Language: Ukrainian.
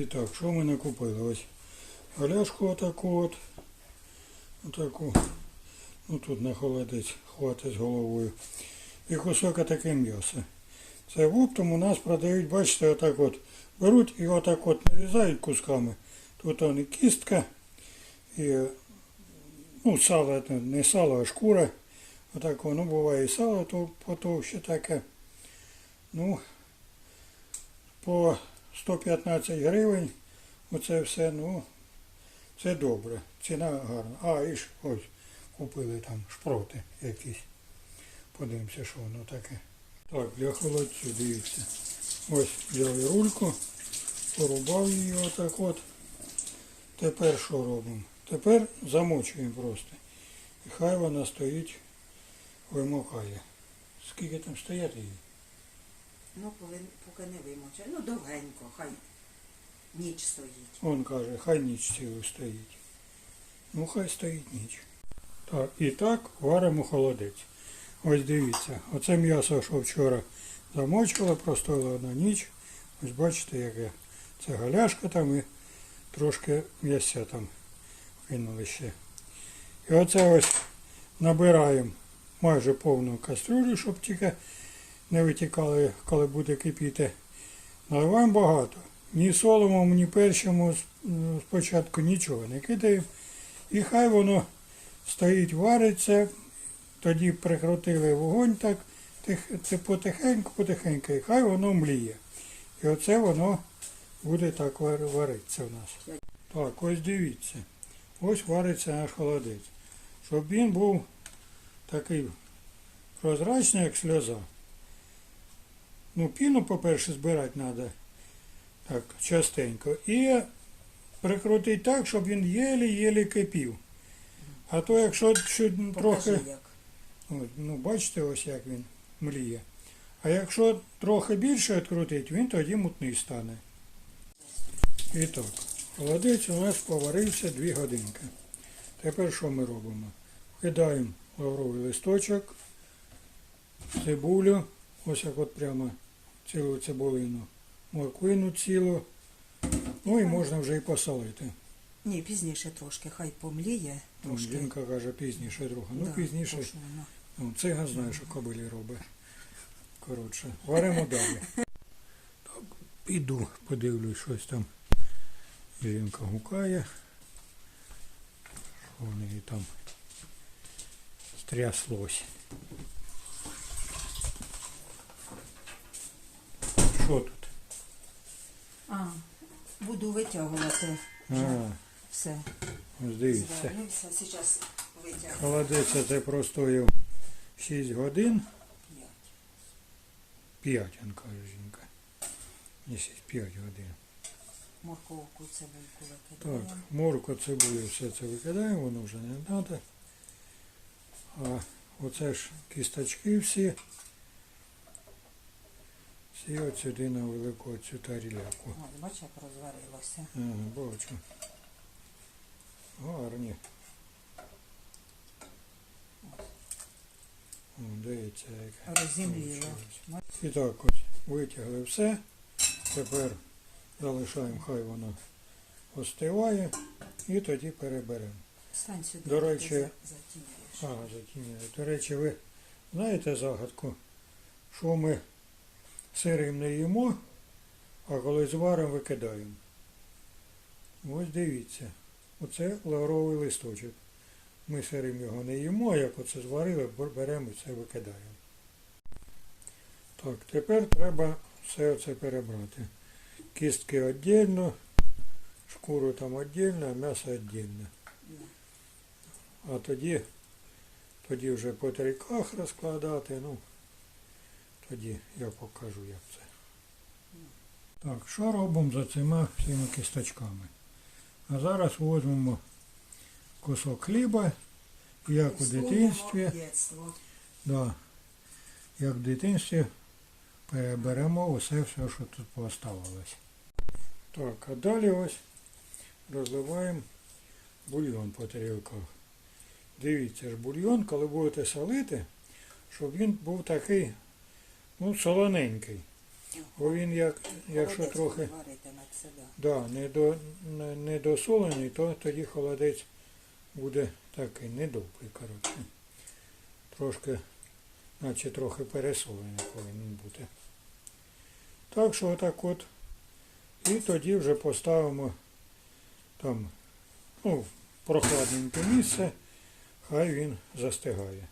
І так, що ми накупили? Ось галяшку отаку от. Отаку. Ну тут на холодець хватить головою. І кусок таке м'яса. Це в оптом у нас продають, бачите, отак от. Беруть і отак от нарізають кусками. Тут он і кістка, і ну, сало, не сало, а шкура. Отак воно буває і сало то потовще таке. Ну, по 115 гривень. Оце все, ну, це добре. Ціна гарна. А, і ж ось купили там шпроти якісь. Подивимося, що воно таке. Так, для холодцю, дивіться. Ось взяли рульку, порубав її отак от. Тепер що робимо? Тепер замочуємо просто. І хай вона стоїть, вимокає. Скільки там стояти її? Ну, коли, поки не вимоче. Ну, довгенько, хай ніч стоїть. Он каже, хай ніч цілу стоїть. Ну, хай стоїть ніч. Так, і так варимо холодець. Ось дивіться, оце м'ясо, що вчора замочували, простояло на ніч. Ось бачите, яке це галяшка там і трошки м'ясця там кинули ще. І оце ось набираємо майже повну кастрюлю, щоб тільки не витікали, коли буде кипіти. Наливаємо багато. Ні соломом, ні перчимо м, спочатку нічого не кидаємо. І хай воно стоїть, вариться. Тоді прикрутили вогонь так, це потихеньку, потихеньку, і хай воно мліє. І оце воно буде так варитися в нас. Так, ось дивіться. Ось вариться наш холодець. Щоб він був такий прозрачний, як сльоза. Ну, піну, по-перше, збирати треба так, частенько. І прикрутити так, щоб він єлі-єлі кипів. А то якщо чуть трохи. Як. От, ну, бачите, ось як він мліє. А якщо трохи більше відкрутити, він тоді мутний стане. І так, холодець у нас поварився 2 годинки. Тепер що ми робимо? Кидаємо лавровий листочок, цибулю, ось як от прямо цілу цибулину, морквину цілу. Ну і можна вже і посолити. Ні, пізніше трошки, хай помліє Ну, трошки. жінка каже пізніше трохи. Ну Да, пізніше. то, що воно. Ну, циган знає, що кобилі робить. Коротше, варимо далі. Так, піду, подивлюсь, щось там. Жінка гукає. Що в неї там стряслось. Що тут? А, буду витягувати вже А, все. ось дивіться. Зварився, зараз витягну. Холодець це простоїв 6 годин. П'ять. 5, він каже жінка. Не 6, 5 годин. Морковку, цибульку Так, викидаємо. морку, цибулю, все це викидаємо, воно вже не треба. А оце ж кісточки всі. Всі от сюди на велику цю таріляку. Ось, бач, як розварилося. Ага, бачу. Гарні. О, Дивіться, як Розімліло. І так ось витягли все. Тепер залишаємо, хай воно остиває і тоді переберемо. Стань сюди. До речі, за- затіняєш. Ага, затіняю. До речі, ви знаєте загадку, що ми сирим не їмо, а коли зваримо, викидаємо. Ось дивіться, оце лавровий листочок. Ми сирим його не їмо, як оце зварили, беремо і це викидаємо. Так, тепер треба все це перебрати. Кістки віддільно, шкуру там віддільно, а м'ясо віддільно. А тоді, тоді вже по таріках розкладати, ну, тоді я покажу, як це. Так, що робимо за цими всіма кісточками? А зараз візьмемо кусок хліба, як у дитинстві, да, як в дитинстві переберемо усе все, що тут пооставалось. Так, а далі ось розливаємо бульйон по тарілках. Дивіться ж, бульйон, коли будете солити, щоб він був такий, ну, солоненький. Бо він як, якщо Холодець трохи да. не, до, не, не досолений, то тоді холодець буде такий недобрий, коротше. Трошки, наче трохи пересолений повинен бути. Так що отак от. І тоді вже поставимо там, ну, в прохладненьке місце, хай він застигає.